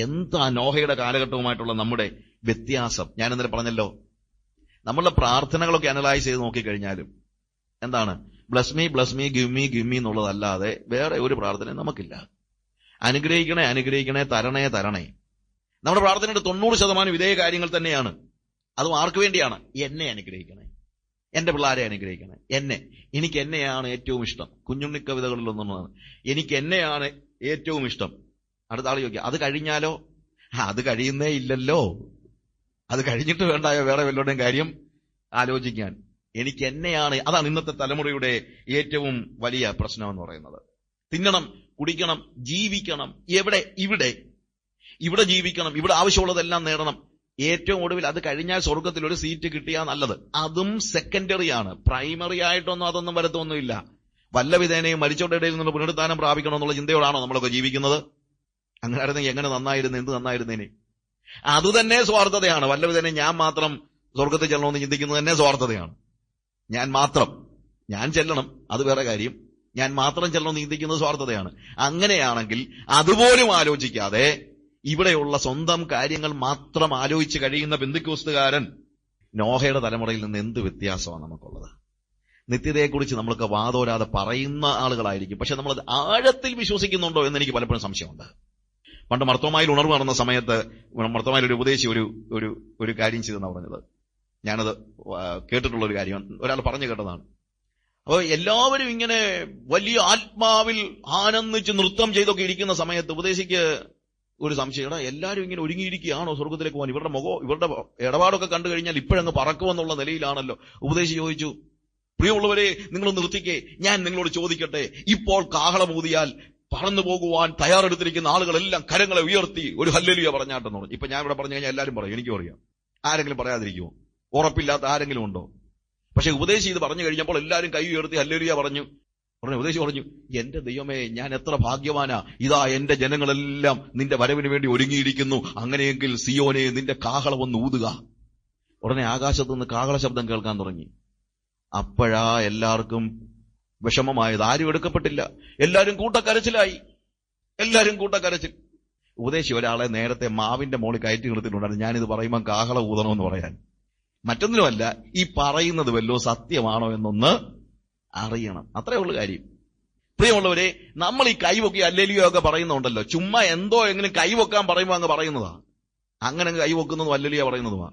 എന്താ നോഹയുടെ കാലഘട്ടവുമായിട്ടുള്ള നമ്മുടെ വ്യത്യാസം? ഞാൻ ഇന്നലെ പറഞ്ഞല്ലോ. നമ്മളുടെ പ്രാർത്ഥനകളൊക്കെ അനലൈസ് ചെയ്ത് നോക്കിക്കഴിഞ്ഞാലും എന്താണ്? Bless me bless me give me give me എന്നുള്ളതല്ലാതെ വേറെ ഒരു പ്രാർത്ഥനയും നമുക്കില്ല. അനുഗ്രഹിക്കണേ അനുഗ്രഹിക്കണേ തരണേ തരണേ. നമ്മുടെ പ്രാർത്ഥനയുടെ തൊണ്ണൂറ് ശതമാനം ഇതേ കാര്യങ്ങൾ തന്നെയാണ്. അതും ആർക്ക് വേണ്ടിയാണ്? എന്നെ അനുഗ്രഹിക്കണേ. എന്റെ പിള്ളേരെ അനുഗ്രഹിക്കണേ. എന്നെ. എനിക്ക് എന്നെയാണ് ഏറ്റവും ഇഷ്ടം. കുഞ്ഞുണ്ണി കവിതകളിലൊന്നാണ് എനിക്ക് എന്നെയാണ് ഏറ്റവും ഇഷ്ടം. അടുത്ത ആൾ ചോദിക്കുക അത് കഴിഞ്ഞാലോ? അത് കഴിയുന്നേ ഇല്ലല്ലോ. അത് കഴിഞ്ഞിട്ട് വേണ്ടായോ? വേറെ വല്ലവരുടെയും കാര്യം ആലോചിക്കാൻ. എനിക്ക് എന്നെയാണ് അതാണ് ഇന്നത്തെ തലമുറയുടെ ഏറ്റവും വലിയ പ്രശ്നം എന്ന് പറയുന്നത്. തിന്നണം കുടിക്കണം ജീവിക്കണം. എവിടെ? ഇവിടെ. ഇവിടെ ജീവിക്കണം. ഇവിടെ ആവശ്യമുള്ളതെല്ലാം നേടണം. ഏറ്റവും ഒടുവിൽ അത് കഴിഞ്ഞാൽ സ്വർഗത്തിൽ ഒരു സീറ്റ് കിട്ടിയാൽ നല്ലത്. അതും സെക്കൻഡറി ആണ്. പ്രൈമറി ആയിട്ടൊന്നും അതൊന്നും വരത്തൊന്നുമില്ല. വല്ല വിധേനയും മരിച്ചവരുടെ ഇടയിൽ നിന്ന് പുനരുദ്ധാനം പ്രാപിക്കണം എന്നുള്ള ചിന്തയോടാണോ നമ്മളൊക്കെ ജീവിക്കുന്നത്? അങ്ങനെ ആയിരുന്നെങ്കിൽ എങ്ങനെ നന്നായിരുന്നു എന്ത് നന്നായിരുന്നേനെ അത് തന്നെ സ്വാർത്ഥതയാണ്. വല്ലവ് തന്നെ ഞാൻ മാത്രം സ്വർഗത്തിൽ ചെല്ലണമെന്ന് ചിന്തിക്കുന്നത് തന്നെ സ്വാർത്ഥതയാണ്. ഞാൻ മാത്രം. ഞാൻ ചെല്ലണം അത് വേറെ കാര്യം. ഞാൻ മാത്രം ചെല്ലണമെന്ന് ചിന്തിക്കുന്നത് സ്വാർത്ഥതയാണ്. അങ്ങനെയാണെങ്കിൽ അതുപോലും ആലോചിക്കാതെ ഇവിടെയുള്ള സ്വന്തം കാര്യങ്ങൾ മാത്രം ആലോചിച്ച് കഴിയുന്ന ബന്ധുക്കോസ്തുകാരൻ നോഹയുടെ തലമുറയിൽ നിന്ന് എന്ത് വ്യത്യാസമാണ് നമുക്കുള്ളത്? നിത്യതയെക്കുറിച്ച് നമ്മൾക്ക് വാതോരാതെ പറയുന്ന ആളുകളായിരിക്കും. പക്ഷെ നമ്മൾ ആഴത്തിൽ വിശ്വസിക്കുന്നുണ്ടോ എന്ന് എനിക്ക് പലപ്പോഴും സംശയമുണ്ട്. പണ്ട് മർത്തോമായിൽ ഉണർവ് നടന്ന സമയത്ത് മർത്തോമായിൽ ഒരു ഉപദേശി ഒരു ഒരു ഒരു കാര്യം ചെയ്തെന്നാണ് പറഞ്ഞത്. ഞാനത് കേട്ടിട്ടുള്ള ഒരു കാര്യം. ഒരാൾ പറഞ്ഞു കേട്ടതാണ്. അപ്പോൾ എല്ലാവരും ഇങ്ങനെ വലിയ ആത്മാവിൽ ആനന്ദിച്ച് നൃത്തം ചെയ്തൊക്കെ ഇരിക്കുന്ന സമയത്ത് ഉപദേശിക്ക് ഒരു സംശയം. എല്ലാവരും ഇങ്ങനെ ഒരുങ്ങിയിരിക്കുകയാണോ സ്വർഗത്തിലേക്ക് പോകാൻ? ഇവരുടെ മുഖം ഇവരുടെ ഇടപാടൊക്കെ കണ്ടു കഴിഞ്ഞാൽ ഇപ്പോഴങ്ങ് പറക്കുമെന്നുള്ള നിലയിലാണല്ലോ. ഉപദേശി ചോദിച്ചു പ്രിയമുള്ളവരെ നിങ്ങൾ നിർത്തിക്കേ. ഞാൻ നിങ്ങളോട് ചോദിക്കട്ടെ. ഇപ്പോൾ കാഹളമൂതിയാൽ പറന്നു പോകുവാൻ തയ്യാറെടുത്തിരിക്കുന്ന ആളുകളെല്ലാം കരങ്ങളെ ഉയർത്തി ഒരു ഹല്ലലിയ പറഞ്ഞാട്ടെന്ന് പറഞ്ഞു. ഇപ്പൊ ഞാൻ ഇവിടെ പറഞ്ഞു കഴിഞ്ഞാൽ എല്ലാവരും പറയും എനിക്കും അറിയാം. ആരെങ്കിലും പറയാതിരിക്കുമോ ഉറപ്പില്ലാത്ത ആരെങ്കിലും ഉണ്ടോ? പക്ഷെ ഉപദേശി ഇത് പറഞ്ഞു കഴിഞ്ഞപ്പോൾ എല്ലാവരും കൈ ഉയർത്തി ഹല്ലലിയ പറഞ്ഞു. പറഞ്ഞു ഉപദേശി പറഞ്ഞു എന്റെ ദൈവമേ ഞാൻ എത്ര ഭാഗ്യവാനാ. ഇതാ എന്റെ ജനങ്ങളെല്ലാം നിന്റെ വരവിന് വേണ്ടി ഒരുങ്ങിയിരിക്കുന്നു. അങ്ങനെയെങ്കിൽ സിയോനെ നിന്റെ കാഹളം ഒന്ന് ഊതുക. ഉടനെ ആകാശത്ത് നിന്ന് കാഹള ശബ്ദം കേൾക്കാൻ തുടങ്ങി. അപ്പോഴാ എല്ലാവർക്കും വിഷമമായത് ആരും എടുക്കപ്പെട്ടില്ല. എല്ലാവരും കൂട്ടക്കരച്ചിലായി. എല്ലാവരും കൂട്ടക്കരച്ചിൽ. ഉപദേശി ഒരാളെ നേരത്തെ മാവിന്റെ മോളിൽ കയറ്റി നിർത്തിയിട്ടുണ്ടായിരുന്നു. ഞാനിത് പറയുമ്പോൾ കാഹള ഊതണമെന്ന് പറയാൻ. മറ്റൊന്നിനുമല്ല ഈ പറയുന്നത് വല്ലോ സത്യമാണോ എന്നൊന്ന് അറിയണം. അത്രേ ഉള്ളു കാര്യം. പ്രിയമുള്ളവരെ നമ്മൾ ഈ കൈവൊക്കി അല്ലെലിയോ ഒക്കെ പറയുന്നുണ്ടല്ലോ. ചുമ്മാ എന്തോ എങ്കിലും കൈവൊക്കാൻ പറയുമ്പോൾ അങ്ങ് പറയുന്നതാ. അങ്ങനെ കൈവൊക്കുന്നതും അല്ലെലിയോ പറയുന്നതുമാ.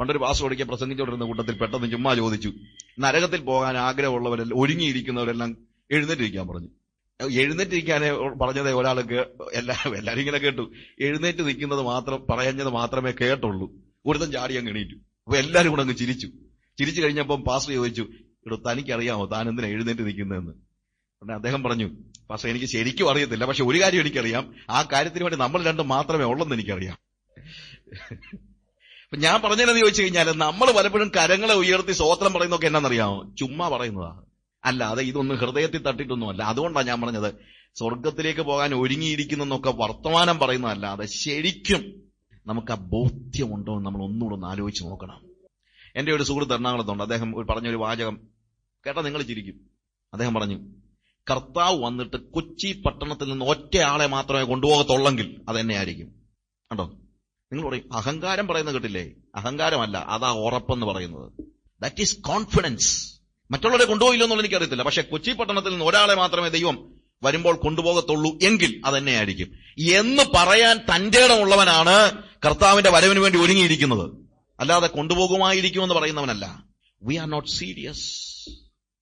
പണ്ടൊരു പാസ് ഓടിക്കാൻ പ്രസംഗിച്ചോണ്ടിരുന്ന കൂട്ടത്തിൽ പെട്ടെന്ന് ചുമ്മാ ചോദിച്ചു. നരകത്തിൽ പോകാൻ ആഗ്രഹമുള്ളവരെല്ലാം ഒരുങ്ങിയിരിക്കുന്നവരെല്ലാം എഴുന്നേറ്റിരിക്കാൻ പറഞ്ഞു. എഴുന്നേറ്റിരിക്കാനേ പറഞ്ഞതേ ഒരാൾക്ക് എല്ലാ എല്ലാരും ഇങ്ങനെ കേട്ടു. എഴുന്നേറ്റ് നിൽക്കുന്നത് മാത്രം പറയുന്നത് മാത്രമേ കേട്ടുള്ളൂ. ഒരുത്തൻ ചാടി അങ്ങ് എണീറ്റു. അപ്പൊ എല്ലാരും കൂടെ അങ്ങ് ചിരിച്ചു. ചിരിച്ചു കഴിഞ്ഞപ്പം പാസ്റ്റർ ചോദിച്ചു ഇവിടെ തനിക്കറിയാമോ താൻ എന്തിനാ എഴുന്നേറ്റ് നിൽക്കുന്നതെന്ന്? ഉടനെ അദ്ദേഹം പറഞ്ഞു പക്ഷേ എനിക്ക് ശരിക്കും അറിയത്തില്ല. പക്ഷെ ഒരു കാര്യം എനിക്കറിയാം. ആ കാര്യത്തിന് വേണ്ടി നമ്മൾ രണ്ടും മാത്രമേ ഉള്ളെന്ന് എനിക്കറിയാം. ഞാൻ പറഞ്ഞതെന്ന് ചോദിച്ചു കഴിഞ്ഞാൽ നമ്മൾ പലപ്പോഴും കരങ്ങളെ ഉയർത്തി സ്വോത്രം പറയുന്നതൊക്കെ എന്നാണെന്നറിയാമോ ചുമ്മാ പറയുന്നതാണ് അല്ലാതെ ഇതൊന്നും ഹൃദയത്തിൽ തട്ടിട്ടൊന്നുമല്ല. അതുകൊണ്ടാണ് ഞാൻ പറഞ്ഞത് സ്വർഗത്തിലേക്ക് പോകാൻ ഒരുങ്ങിയിരിക്കുന്നു എന്നൊക്കെ വർത്തമാനം പറയുന്നതല്ലാതെ ശരിക്കും നമുക്ക് ആ ബോധ്യമുണ്ടോ എന്ന് നമ്മൾ ഒന്നുകൂടെ ഒന്ന് ആലോചിച്ച് നോക്കണം. എന്റെ ഒരു സുഹൃത്ത് എറണാകുളത്തുണ്ട്. അദ്ദേഹം പറഞ്ഞൊരു വാചകം കേട്ടാ നിങ്ങൾ ചിരിക്കും. അദ്ദേഹം പറഞ്ഞു കർത്താവ് വന്നിട്ട് കൊച്ചി പട്ടണത്തിൽ നിന്ന് ഒറ്റയാളെ മാത്രമേ കൊണ്ടുപോകത്തുള്ളെങ്കിൽ അതെന്നെ ആയിരിക്കും കണ്ടോ? നിങ്ങൾ പറയും അഹങ്കാരം പറയുന്നത് കേട്ടില്ലേ? അഹങ്കാരമല്ല അതാ ഉറപ്പെന്ന് പറയുന്നത്. ദാറ്റ് ഈസ് കോൺഫിഡൻസ് മറ്റുള്ളവരെ കൊണ്ടുപോയില്ലെന്നുള്ള എനിക്കറിയത്തില്ല. പക്ഷെ കൊച്ചി പട്ടണത്തിൽ നിന്ന് ഒരാളെ മാത്രമേ ദൈവം വരുമ്പോൾ കൊണ്ടുപോകത്തുള്ളൂ എങ്കിൽ അതന്നെയായിരിക്കും. എന്ന് പറയാൻ തന്റെ ഇടമുള്ളവനാണ് കർത്താവിന്റെ വരവിന് വേണ്ടി ഒരുങ്ങിയിരിക്കുന്നത്. അല്ലാതെ കൊണ്ടുപോകുമായിരിക്കും എന്ന് പറയുന്നവനല്ല. We are not serious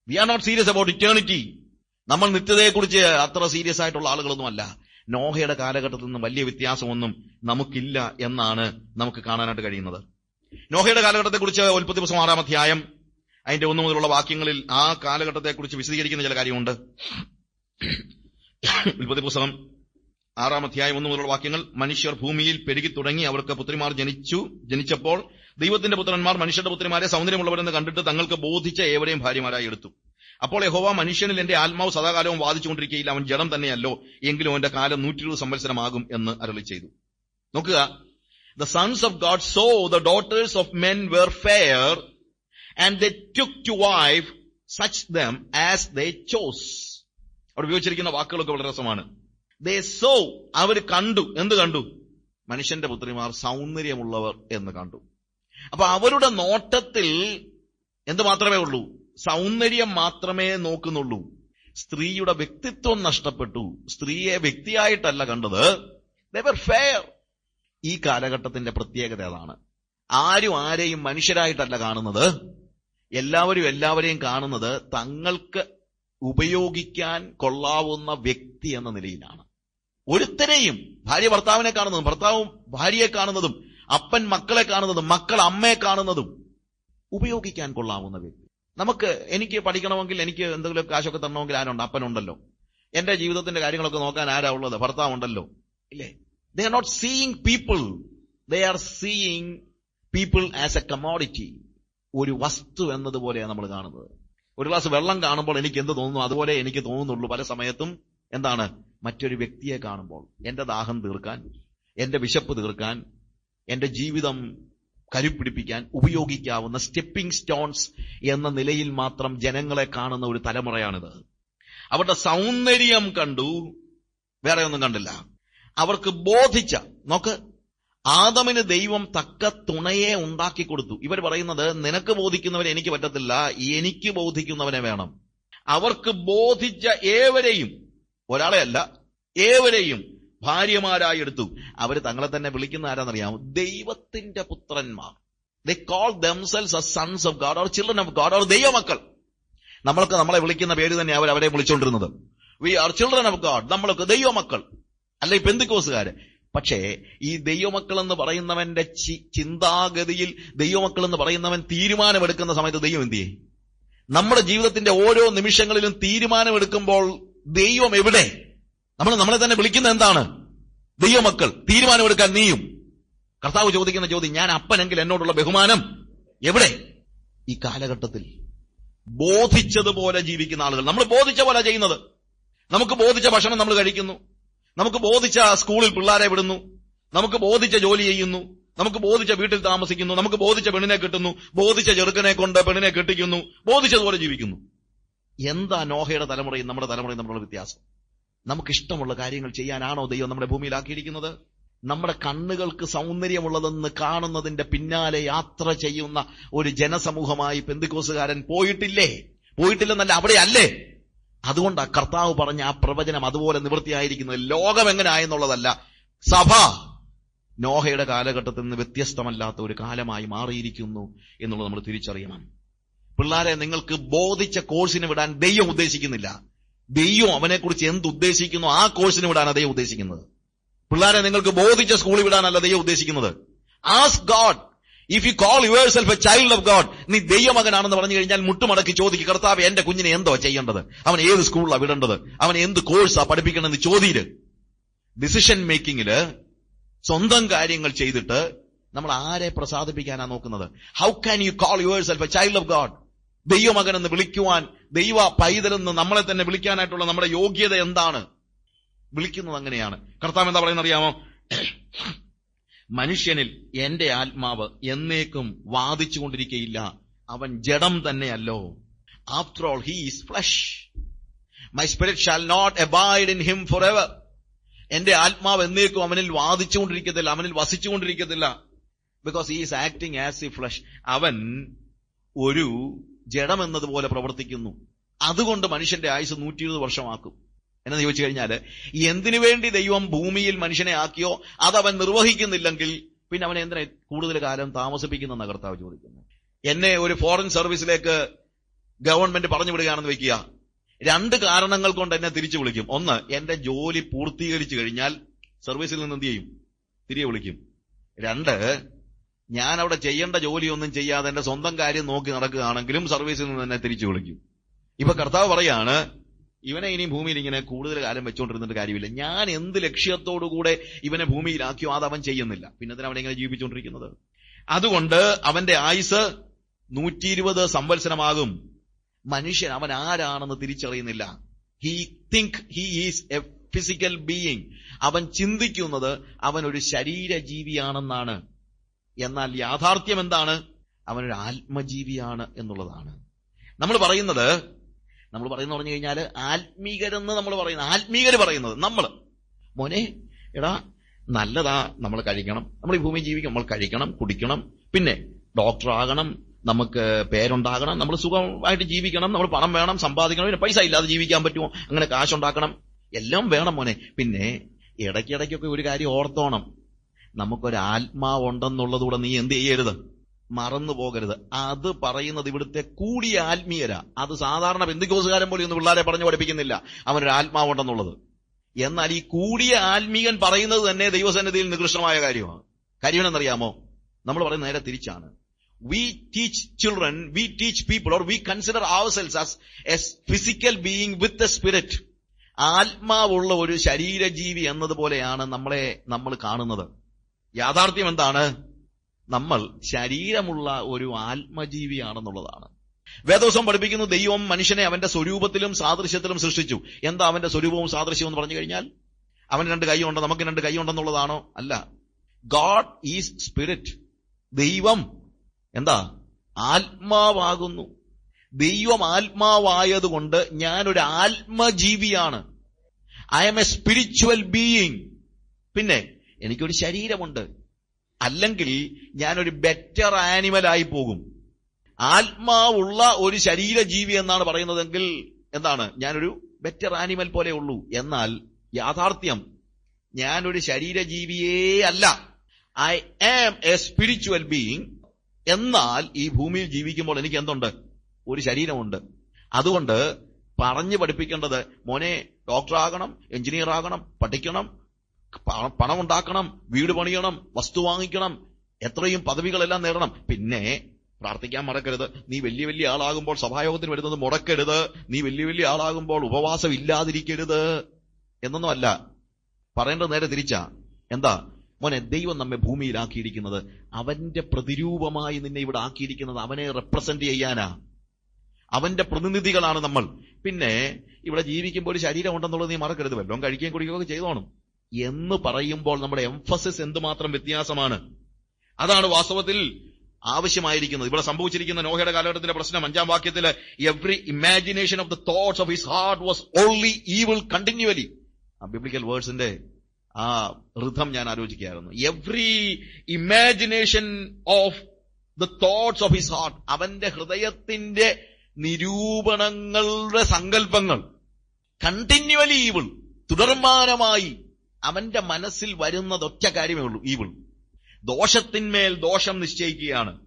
we are not serious about eternity നമ്മൾ നിത്യതയെക്കുറിച്ച് അത്ര സീരിയസ് ആയിട്ടുള്ള ആളുകളൊന്നും അല്ല നോഹയുടെ കാലഘട്ടത്തിൽ നിന്ന് വലിയ വ്യത്യാസമൊന്നും നമുക്കില്ല എന്നാണ് നമുക്ക് കാണാനായിട്ട് കഴിയുന്നത്. നോഹയുടെ കാലഘട്ടത്തെക്കുറിച്ച് ഉൽപ്പത്തി പുസ്തകം ആറാം അധ്യായം അതിന്റെ ഒന്നു മുതലുള്ള വാക്യങ്ങളിൽ ആ കാലഘട്ടത്തെക്കുറിച്ച് വിശദീകരിക്കുന്ന ചില കാര്യമുണ്ട്. ഉൽപ്പത്തി പുസ്തകം ആറാം അധ്യായം ഒന്നു മുതലുള്ള വാക്യങ്ങൾ മനുഷ്യർ ഭൂമിയിൽ പെരുകി തുടങ്ങി അവർക്ക് പുത്രിമാർ ജനിച്ചു ജനിച്ചപ്പോൾ ദൈവത്തിന്റെ പുത്രന്മാർ മനുഷ്യരുടെ പുത്രിമാരെ സൗന്ദര്യമുള്ളവരെന്ന് കണ്ടിട്ട് തങ്ങൾക്ക് ബോധിച്ച ഏവരെയും ഭാര്യമാരായി എടുത്തു. അപ്പോൾ യഹോവ മനുഷ്യനിൽ എന്റെ ആത്മാവ് സദാകാലവും വാദിച്ചുകൊണ്ടിരിക്കുകയില്ല അവൻ ജഡം തന്നെയല്ലോ. എങ്കിലും അവന്റെ കാലം നൂറ്റി ഇരുപത് സംവത്സരമാകും എന്ന് അരളി ചെയ്തു. നോക്കുക. The sons of God saw the daughters of men were fair and they took to wife such them as they chose അവിടെ ഉപയോഗിച്ചിരിക്കുന്ന വാക്കുകളൊക്കെ വളരെ രസമാണ്. ദേ സോ അവർ കണ്ടു. എന്ത് കണ്ടു? മനുഷ്യന്റെ പുത്രിമാർ സൗന്ദര്യമുള്ളവർ എന്ന് കണ്ടു. അപ്പൊ അവരുടെ നോട്ടത്തിൽ എന്ത് മാത്രമേ ഉള്ളൂ? സൗന്ദര്യം മാത്രമേ നോക്കുന്നുള്ളൂ. സ്ത്രീയുടെ വ്യക്തിത്വം നഷ്ടപ്പെട്ടു. സ്ത്രീയെ വ്യക്തിയായിട്ടല്ല കണ്ടത്. ദർ ഫെയർ ഈ കാലഘട്ടത്തിന്റെ പ്രത്യേകത അതാണ്. ആരും ആരെയും മനുഷ്യരായിട്ടല്ല കാണുന്നത്. എല്ലാവരും എല്ലാവരെയും കാണുന്നത് തങ്ങൾക്ക് ഉപയോഗിക്കാൻ കൊള്ളാവുന്ന വ്യക്തി എന്ന നിലയിലാണ്. ഒരുത്തരെയും ഭാര്യ ഭർത്താവിനെ കാണുന്നതും ഭർത്താവും ഭാര്യയെ കാണുന്നതും അപ്പൻ മക്കളെ കാണുന്നതും മക്കൾ അമ്മയെ കാണുന്നതും ഉപയോഗിക്കാൻ കൊള്ളാവുന്ന വ്യക്തി. നമുക്ക് എനിക്ക് പഠിക്കണമെങ്കിൽ എനിക്ക് എന്തെങ്കിലും കാശൊക്കെ തരണമെങ്കിൽ ആരുണ്ട്? അപ്പനുണ്ടല്ലോ. എന്റെ ജീവിതത്തിന്റെ കാര്യങ്ങളൊക്കെ നോക്കാൻ ആരാ ഉള്ളത്? ഭർത്താവുണ്ടല്ലോ. ഇല്ലേ? They are not seeing people they are seeing people as a commodity ഒരു വസ്തു എന്നതുപോലെയാണ് നമ്മൾ കാണുന്നത്. ഒരു ഗ്ലാസ് വെള്ളം കാണുമ്പോൾ എനിക്ക് എന്ത് തോന്നുന്നു? അതുപോലെ എനിക്ക് തോന്നുന്നുള്ളൂ പല സമയത്തും എന്താണ്? മറ്റൊരു വ്യക്തിയെ കാണുമ്പോൾ. എന്റെ ദാഹം തീർക്കാൻ എന്റെ വിശപ്പ് തീർക്കാൻ എന്റെ ജീവിതം കരുപ്പിടിപ്പിക്കാൻ ഉപയോഗിക്കാവുന്ന സ്റ്റെപ്പിംഗ് സ്റ്റോൺസ് എന്ന നിലയിൽ മാത്രം ജനങ്ങളെ കാണുന്ന ഒരു തലമുറയാണിത്. അവരുടെ സൗന്ദര്യം കണ്ടു. വേറെ ഒന്നും കണ്ടില്ല. അവർക്ക് ബോധിച്ച നോക്ക് ആദമിന് ദൈവം തക്ക തുണയെ ഉണ്ടാക്കി കൊടുത്തു. ഇവർ പറയുന്നത് നിനക്ക് ബോധിക്കുന്നവരെ എനിക്ക് പറ്റത്തില്ല എനിക്ക് ബോധിക്കുന്നവനെ വേണം. അവർക്ക് ബോധിച്ച ഏവരെയും ഒരാളെ അല്ല ഏവരെയും ഭാര്യമാരായി എടുത്തു. അവർ തങ്ങളെ തന്നെ വിളിക്കുന്ന ആരാന്നറിയാമോ? ദൈവത്തിന്റെ പുത്രന്മാർ. They call themselves sons of God or children of God or ദൈവമക്കൾ. നമ്മൾക്ക് നമ്മളെ വിളിക്കുന്ന പേര് തന്നെ അവർ അവരെ വിളിച്ചുകൊണ്ടിരുന്നത് we are children of God നമ്മൾക്ക് ദൈവമക്കൾ. അല്ല പെന്തിക്കോസുകാര്. പക്ഷേ ഈ ദൈവമക്കൾ എന്ന് പറയുന്നവന്റെ ചിന്താഗതിയിൽ ദൈവമക്കൾ എന്ന് പറയുന്നവൻ തീരുമാനമെടുക്കുന്ന സമയത്ത് ദൈവം എന്ത് നമ്മുടെ ജീവിതത്തിന്റെ ഓരോ നിമിഷങ്ങളിലും തീരുമാനമെടുക്കുമ്പോൾ ദൈവം എവിടെ? നമ്മൾ നമ്മളെ തന്നെ വിളിക്കുന്ന എന്താണ്? ദൈവമക്കൾ തീരുമാനമെടുക്കാൻ നീയും. കർത്താവ് ചോദിക്കുന്ന ചോദ്യം ഞാൻ അപ്പനെങ്കിൽ എന്നോടുള്ള ബഹുമാനം എവിടെ? ഈ കാലഘട്ടത്തിൽ. ബോധിച്ചതുപോലെ ജീവിക്കുന്ന ആളുകൾ. നമ്മൾ ബോധിച്ച പോലെ ചെയ്യുന്നത്. നമുക്ക് ബോധിച്ച ഭക്ഷണം നമ്മൾ കഴിക്കുന്നു. നമുക്ക് ബോധിച്ച സ്കൂളിൽ പിള്ളേരെ വിടുന്നു. നമുക്ക് ബോധിച്ച ജോലി ചെയ്യുന്നു. നമുക്ക് ബോധിച്ച വീട്ടിൽ താമസിക്കുന്നു. നമുക്ക് ബോധിച്ച പെണ്ണിനെ കിട്ടുന്നു. ബോധിച്ച ചെറുക്കനെ കൊണ്ട് പെണ്ണിനെ കെട്ടിക്കുന്നു. ബോധിച്ചതുപോലെ ജീവിക്കുന്നു. എന്താ നോഹയുടെ തലമുറയും നമ്മുടെ തലമുറയും തമ്മിലുള്ള വ്യത്യാസം? നമുക്ക് ഇഷ്ടമുള്ള കാര്യങ്ങൾ ചെയ്യാനാണോ ദൈവം നമ്മുടെ ഭൂമിയിലാക്കിയിരിക്കുന്നത്? നമ്മുടെ കണ്ണുകൾക്ക് സൗന്ദര്യമുള്ളതെന്ന് കാണുന്നതിന്റെ പിന്നാലെ യാത്ര ചെയ്യുന്ന ഒരു ജനസമൂഹമായി പെന്തിക്കോസുകാരൻ പോയിട്ടില്ലേ? പോയിട്ടില്ലെന്നല്ല അവിടെ അല്ലേ അതുകൊണ്ട് ആ കർത്താവ് പറഞ്ഞ ആ പ്രവചനം അതുപോലെ നിവൃത്തിയായിരിക്കുന്നത്. ലോകം എങ്ങനെ ആയെന്നുള്ളതല്ല സഭ നോഹയുടെ കാലഘട്ടത്തിൽ നിന്ന് വ്യത്യസ്തമല്ലാത്ത ഒരു കാലമായി മാറിയിരിക്കുന്നു എന്നുള്ളത് നമ്മൾ തിരിച്ചറിയണം. പിള്ളാരെ നിങ്ങൾക്ക് ബോധിച്ച കോഴ്സിന് വിടാൻ ദൈവം ഉദ്ദേശിക്കുന്നില്ല. ദൈവം അവനെക്കുറിച്ച് എന്ത് ഉദ്ദേശിക്കുന്നു? ആ കോഴ്സിന് വിടാനാണ് അതേ ഉദ്ദേശിക്കുന്നത്. പിള്ളേരെ നിങ്ങൾക്ക് ബോധിച്ച സ്കൂളിൽ വിടാനല്ല ദൈവം ഉദ്ദേശിക്കുന്നത്. As God if you call yourself a child of God നീ ദൈവമകനാണെന്ന് പറഞ്ഞു കഴിഞ്ഞാൽ മുട്ടുമടക്കി ചോദിക്കും കർത്താവ് എന്റെ കുഞ്ഞിനെ എന്തോ ചെയ്യേണ്ടത്? അവൻ ഏത് സ്കൂളിലാണ് വിടേണ്ടത്? അവൻ എന്ത് കോഴ്സാ പഠിപ്പിക്കണമെന്ന് ചോദ്യര് ഡിസിഷൻ മേക്കിങ്ങിൽ സ്വന്തം കാര്യങ്ങൾ ചെയ്തിട്ട് നമ്മൾ ആരെ പ്രസാദിപ്പിക്കാനാണ് നോക്കുന്നത്? How can you call yourself a child of God ദൈവമകൻ എന്ന് വിളിക്കുവാൻ ദൈവ പൈതലെന്ന് നമ്മളെ തന്നെ വിളിക്കാനായിട്ടുള്ള നമ്മുടെ യോഗ്യത എന്താണ്? വിളിക്കുന്നത് അങ്ങനെയാണ്. കർത്താവ് എന്താ പറയുന്നത് അറിയാമോ? മനുഷ്യനിൽ എന്റെ ആത്മാവ് എന്നേക്കും വാദിച്ചുകൊണ്ടിരിക്കയില്ല. അവൻ ജഡം തന്നെയല്ലോ. After all he is flesh my spirit shall not abide in him forever എന്റെ ആത്മാവ് എന്നേക്കും അവനിൽ വാദിച്ചുകൊണ്ടിരിക്കത്തില്ല അവനിൽ വസിച്ചുകൊണ്ടിരിക്കത്തില്ല. Because he is acting as a flesh അവൻ ഒരു ജഡം എന്നതുപോലെ പ്രവർത്തിക്കുന്നു. അതുകൊണ്ട് മനുഷ്യന്റെ ആയുസ് നൂറ്റി ഇരുപത് വർഷമാക്കും. എന്ന് ചോദിച്ചു കഴിഞ്ഞാൽ എന്തിനു വേണ്ടി ദൈവം ഭൂമിയിൽ മനുഷ്യനെ ആക്കിയോ അതവൻ നിർവഹിക്കുന്നില്ലെങ്കിൽ പിന്നെ അവനെ എന്തിനാ കൂടുതൽ കാലം താമസിപ്പിക്കുന്ന കർത്താവ് ചോദിക്കുന്നു എന്നെ ഒരു ഫോറിൻ സർവീസിലേക്ക് ഗവൺമെന്റ് പറഞ്ഞു വിടുകയാണെന്ന് വെക്കുക. രണ്ട് കാരണങ്ങൾ കൊണ്ട് എന്നെ തിരിച്ചു വിളിക്കും. ഒന്ന് എന്റെ ജോലി പൂർത്തീകരിച്ചു കഴിഞ്ഞാൽ സർവീസിൽ നിന്ന് എന്ത് ചെയ്യും? തിരികെ വിളിക്കും. രണ്ട് ഞാൻ അവിടെ ചെയ്യേണ്ട ജോലിയൊന്നും ചെയ്യാതെ എന്റെ സ്വന്തം കാര്യം നോക്കി നടക്കുകയാണെങ്കിലും സർവീസിൽ നിന്ന് തന്നെ തിരിച്ചു വിളിക്കും. ഇപ്പൊ കർത്താവ് പറയാണ് ഇവനെ ഇനി ഭൂമിയിൽ ഇങ്ങനെ കൂടുതൽ കാലം വെച്ചുകൊണ്ടിരുന്നിട്ട് കാര്യമില്ല. ഞാൻ എന്ത് ലക്ഷ്യത്തോടുകൂടെ ഇവനെ ഭൂമിയിലാക്കിയോ അത് അവൻ ചെയ്യുന്നില്ല. പിന്നെ അവൻ അവനെ ഇങ്ങനെ ജീവിച്ചുകൊണ്ടിരിക്കുന്നത് അതുകൊണ്ട് അവന്റെ ആയുസ് നൂറ്റി ഇരുപത് സംവത്സരമാകും. മനുഷ്യൻ അവൻ ആരാണെന്ന് തിരിച്ചറിയുന്നില്ല. He think he is a physical being അവൻ ചിന്തിക്കുന്നത് അവൻ ഒരു ശരീരജീവിയാണെന്നാണ്. എന്നാൽ യാഥാർത്ഥ്യം എന്താണ്? അവനൊരു ആത്മജീവിയാണ് എന്നുള്ളതാണ്. നമ്മൾ പറയുന്നത് നമ്മൾ പറയുന്ന പറഞ്ഞു കഴിഞ്ഞാൽ ആത്മീകരെന്ന് നമ്മൾ പറയുന്നത് ആത്മീകര് പറയുന്നത് നമ്മൾ മോനെ എടാ നല്ലതാ നമ്മൾ കഴിക്കണം. നമ്മൾ ഈ ഭൂമി ജീവിക്കും നമ്മൾ കഴിക്കണം കുടിക്കണം. പിന്നെ ഡോക്ടറാകണം നമുക്ക് പേരുണ്ടാകണം നമ്മൾ സുഖമായിട്ട് ജീവിക്കണം നമ്മൾ പണം വേണം സമ്പാദിക്കണം പിന്നെ പൈസ ഇല്ലാതെ ജീവിക്കാൻ പറ്റുമോ? അങ്ങനെ കാശുണ്ടാക്കണം. എല്ലാം വേണം മോനെ. പിന്നെ ഇടയ്ക്കിടയ്ക്കൊക്കെ ഒരു കാര്യം ഓർത്തോണം. നമുക്കൊരു ആത്മാവുണ്ടെന്നുള്ളതുകൂടെ നീ എന്ത് ചെയ്യരുത്? മറന്നു പോകരുത്. അത് പറയുന്നത് ഇവിടുത്തെ കൂടിയ ആത്മീയരാ. അത് സാധാരണ ബന്ധുക്കോസുകാരൻ പോലെ ഒന്നും പിള്ളേരെ പറഞ്ഞു പഠിപ്പിക്കുന്നില്ല. അവനൊരു ആത്മാവുണ്ടെന്നുള്ളത്. എന്നാൽ ഈ കൂടിയ ആത്മീയൻ പറയുന്നത് തന്നെ ദൈവസന്നിധിയിൽ നികൃഷ്ടമായ കാര്യമാണ്. കാര്യമെന്നറിയാമോ? നമ്മൾ പറയുന്നത് നേരെ തിരിച്ചാണ്. We teach children we teach people or we consider ourselves as a physical being with a spirit ആത്മാവുള്ള ഒരു ശരീരജീവി എന്നതുപോലെയാണ് നമ്മളെ നമ്മൾ കാണുന്നത്. യാഥാർത്ഥ്യം എന്താണ്? നമ്മൾ ശരീരമുള്ള ഒരു ആത്മജീവിയാണെന്നുള്ളതാണ്. വേദോസം പഠിപ്പിക്കുന്നു ദൈവം മനുഷ്യനെ അവന്റെ സ്വരൂപത്തിലും സാദൃശ്യത്തിലും സൃഷ്ടിച്ചു. എന്താ അവന്റെ സ്വരൂപവും സാദൃശ്യവും എന്ന് പറഞ്ഞു കഴിഞ്ഞാൽ? അവന് രണ്ട് കൈയുണ്ട് നമുക്ക് രണ്ട് കൈയുണ്ടെന്നുള്ളതാണോ? അല്ല. ഗാഡ് ഈസ് സ്പിരിറ്റ് ദൈവം എന്താ? ആത്മാവാകുന്നു. ദൈവം ആത്മാവായതുകൊണ്ട് ഞാനൊരു ആത്മജീവിയാണ്. I am a spiritual being പിന്നെ എനിക്കൊരു ശരീരമുണ്ട്. അല്ലെങ്കിൽ ഞാനൊരു ബെറ്റർ ആനിമൽ ആയി പോകും. ആത്മാവുള്ള ഒരു ശരീരജീവി എന്നാണ് പറയുന്നതെങ്കിൽ എന്താണ്? ഞാനൊരു ബെറ്റർ ആനിമൽ പോലെ ഉള്ളൂ. എന്നാൽ യാഥാർത്ഥ്യം ഞാനൊരു ശരീരജീവിയേ അല്ല. I am a spiritual being എന്നാൽ ഈ ഭൂമിയിൽ ജീവിക്കുമ്പോൾ എനിക്ക് എന്തുണ്ട്? ഒരു ശരീരമുണ്ട്. അതുകൊണ്ട് പറഞ്ഞു പഠിപ്പിക്കേണ്ടത് മോനെ ഡോക്ടർ ആകണം എഞ്ചിനീയർ ആകണം പഠിക്കണം പണം ഉണ്ടാക്കണം വീട് പണിയണം വസ്തു വാങ്ങിക്കണം എത്രയും പദവികളെല്ലാം നേടണം. പിന്നെ പ്രാർത്ഥിക്കാൻ മറക്കരുത്. നീ വലിയ വലിയ ആളാകുമ്പോൾ സഭായോഗത്തിന് വരുന്നത് മുടക്കരുത്. നീ വലിയ വലിയ ആളാകുമ്പോൾ ഉപവാസം ഇല്ലാതിരിക്കരുത് എന്നൊന്നും അല്ല പറയേണ്ടത് നേരെ തിരിച്ചാ. എന്താ? മോനെ ദൈവം നമ്മെ ഭൂമിയിലാക്കിയിരിക്കുന്നത്. അവന്റെ പ്രതിരൂപമായി നിന്നെ ഇവിടെ ആക്കിയിരിക്കുന്നത് അവനെ റെപ്രസെന്റ് ചെയ്യാനാ. അവന്റെ പ്രതിനിധികളാണ് നമ്മൾ. പിന്നെ ഇവിടെ ജീവിക്കുമ്പോൾ ഒരു ശരീരം ഉണ്ടെന്നുള്ളത് നീ മറക്കരുത്. വല്ലതും കഴിക്കുകയും കുടിക്കുകയൊക്കെ ചെയ്തോണം. എന്ന് പറയുമ്പോൾ നമ്മുടെ എംഫസിസ് എന്തുമാത്രം വ്യത്യാസമാണ്? അതാണ് വാസ്തവത്തിൽ ആവശ്യമായിരിക്കുന്നത്. ഇവിടെ സംഭവിച്ചിരിക്കുന്ന നോഹയുടെ കാലഘട്ടത്തിലെ പ്രശ്നം അഞ്ചാം വാക്യത്തിൽ every imagination of the thoughts of his heart was only evil continually ആ ബിബ്ലിക്കൽ വേർഡ്സിന്റെ ആ ഋതം ഞാൻ ആലോചിക്കുകയായിരുന്നു. Every imagination of the thoughts of his heart അവന്റെ ഹൃദയത്തിന്റെ നിരൂപണങ്ങളുടെ സങ്കല്പങ്ങൾ കണ്ടിന്യൂവലി ഈവിൾ തുടർമാനമായി അവന്റെ മനസ്സിൽ വരുന്നത് ഒറ്റ കാര്യമേ ഉള്ളൂ ഈവിൾ ദോഷത്തിന്മേൽ ദോഷം നിശ്ചയിക്കുകയാണ്.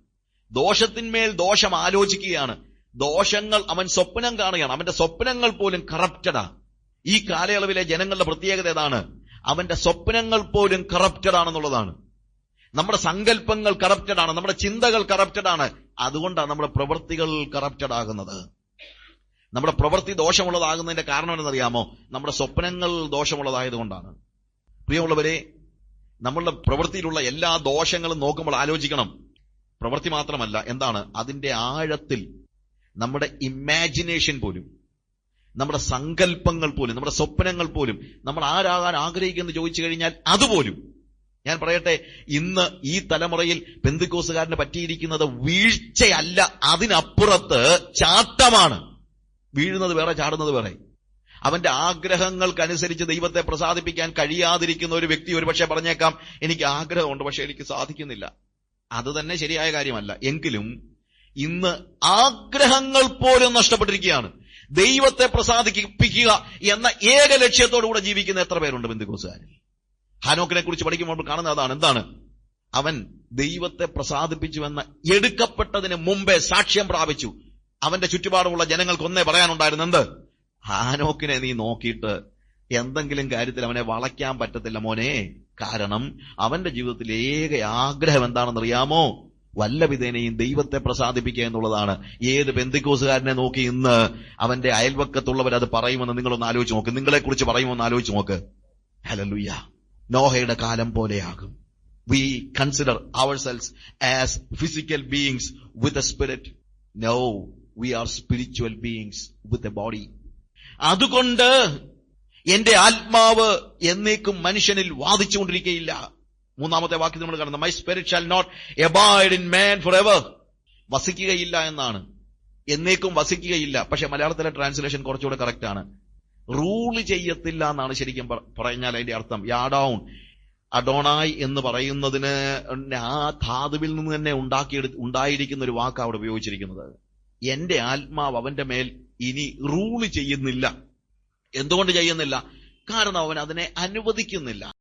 ദോഷത്തിന്മേൽ ദോഷം ആലോചിക്കുകയാണ്. ദോഷങ്ങൾ അവൻ സ്വപ്നം കാണുകയാണ്. അവന്റെ സ്വപ്നങ്ങൾ പോലും കറപ്റ്റഡാ ഈ കാലയളവിലെ ജനങ്ങളുടെ പ്രത്യേകത ഏതാണ്? അവന്റെ സ്വപ്നങ്ങൾ പോലും കറപ്റ്റഡ് ആണെന്നുള്ളതാണ്. നമ്മുടെ സങ്കല്പങ്ങൾ കറപ്റ്റഡ് ആണ്. നമ്മുടെ ചിന്തകൾ കറപ്റ്റഡ് ആണ്. അതുകൊണ്ടാണ് നമ്മുടെ പ്രവൃത്തികൾ കറപ്റ്റഡ് ആകുന്നത്. നമ്മുടെ പ്രവൃത്തി ദോഷമുള്ളതാകുന്നതിന്റെ കാരണം എന്നറിയാമോ നമ്മുടെ സ്വപ്നങ്ങൾ ദോഷമുള്ളതായതുകൊണ്ടാണ് പ്രിയമുള്ളവരെ നമ്മളുടെ പ്രവൃത്തിയിലുള്ള എല്ലാ ദോഷങ്ങളും നോക്കുമ്പോൾ ആലോചിക്കണം. പ്രവൃത്തി മാത്രമല്ല എന്താണ്? അതിന്റെ ആഴത്തിൽ നമ്മുടെ ഇമാജിനേഷൻ പോലും നമ്മുടെ സങ്കല്പങ്ങൾ പോലും നമ്മുടെ സ്വപ്നങ്ങൾ പോലും നമ്മൾ ആരാകാൻ ആഗ്രഹിക്കുന്നു ചോദിച്ചു കഴിഞ്ഞാൽ അതുപോലും. ഞാൻ പറയട്ടെ ഇന്ന് ഈ തലമുറയിൽ പെന്തുക്കോസുകാരന് പറ്റിയിരിക്കുന്നത് വീഴ്ചയല്ല അതിനപ്പുറത്ത് ചാട്ടമാണ്. വീഴുന്നത് വേറെ ചാടുന്നത് വേറെ. അവന്റെ ആഗ്രഹങ്ങൾക്കനുസരിച്ച് ദൈവത്തെ പ്രസാദിപ്പിക്കാൻ കഴിയാതിരിക്കുന്ന ഒരു വ്യക്തി ഒരുപക്ഷെ പറഞ്ഞേക്കാം എനിക്ക് ആഗ്രഹമുണ്ട് പക്ഷെ എനിക്ക് സാധിക്കുന്നില്ല. അത് തന്നെ ശരിയായ കാര്യമല്ല. എങ്കിലും ഇന്ന് ആഗ്രഹങ്ങൾ പോലും നഷ്ടപ്പെട്ടിരിക്കുകയാണ്. ദൈവത്തെ പ്രസാദിപ്പിക്കുക എന്ന ഏക ലക്ഷ്യത്തോടുകൂടെ ജീവിക്കുന്ന എത്ര പേരുണ്ട് ബന്ധുക്കോസുകാരിൽ? ഹാനോക്കിനെ കുറിച്ച് പഠിക്കുമ്പോൾ കാണുന്ന അതാണ്. എന്താണ്? അവൻ ദൈവത്തെ പ്രസാദിപ്പിച്ചുവെന്ന എടുക്കപ്പെട്ടതിന് മുമ്പേ സാക്ഷ്യം പ്രാപിച്ചു. അവന്റെ ചുറ്റുപാടുമുള്ള ജനങ്ങൾക്ക് ഒന്നേ പറയാനുണ്ടായിരുന്നു എന്ത്? ഹാനോക്കിനെ നീ നോക്കിയിട്ട് എന്തെങ്കിലും കാര്യത്തിൽ അവനെ വളയ്ക്കാൻ പറ്റത്തില്ല മോനെ. കാരണം അവന്റെ ജീവിതത്തിൽ ഏക ആഗ്രഹം എന്താണെന്നറിയാമോ? വല്ല വിധേനയും ദൈവത്തെ പ്രസാദിപ്പിക്കുക എന്നുള്ളതാണ്. ഏത് ബന്ധുക്കോസുകാരനെ നോക്കി ഇന്ന് അവന്റെ അയൽവക്കത്തുള്ളവർ അത് പറയുമെന്ന് നിങ്ങളൊന്ന് ആലോചിച്ച് നോക്ക്. നിങ്ങളെ കുറിച്ച് പറയുമെന്ന് ആലോചിച്ച് നോക്ക്. ഹലലുയ്യ നോഹയുടെ കാലം പോലെയാകും. We consider ourselves as physical beings with a spirit no we are spiritual beings with a body അതുകൊണ്ട് എന്റെ ആത്മാവ് എന്നേക്കും മനുഷ്യനിൽ വാദിച്ചുകൊണ്ടിരിക്കുകയില്ല മൂന്നാമത്തെ വാക്യം നമ്മൾ കാണുന്നത് my spirit shall not abide in man forever വസിക്കുകയില്ല എന്നാണ്. എന്നേക്കും വസിക്കുകയില്ല. പക്ഷെ മലയാളത്തിലെ ട്രാൻസ്ലേഷൻ കുറച്ചുകൂടെ കറക്റ്റ് ആണ്. റൂൾ ചെയ്യത്തില്ല എന്നാണ് ശരിക്കും പറഞ്ഞാൽ അതിന്റെ അർത്ഥം. യാ അഡോണായി എന്ന് പറയുന്നതിന് ആ ധാതുവിൽ നിന്ന് തന്നെ ഉണ്ടാക്കിയെടു ഉണ്ടായിരിക്കുന്ന ഒരു വാക്ക് അവിടെ ഉപയോഗിച്ചിരിക്കുന്നത്. എന്റെ ആത്മാവ് അവന്റെ മേൽ ഇനി റൂൾ ചെയ്യുന്നില്ല. എന്തുകൊണ്ട് ചെയ്യുന്നില്ല? കാരണം അവൻ അതിനെ അനുവദിക്കുന്നില്ല.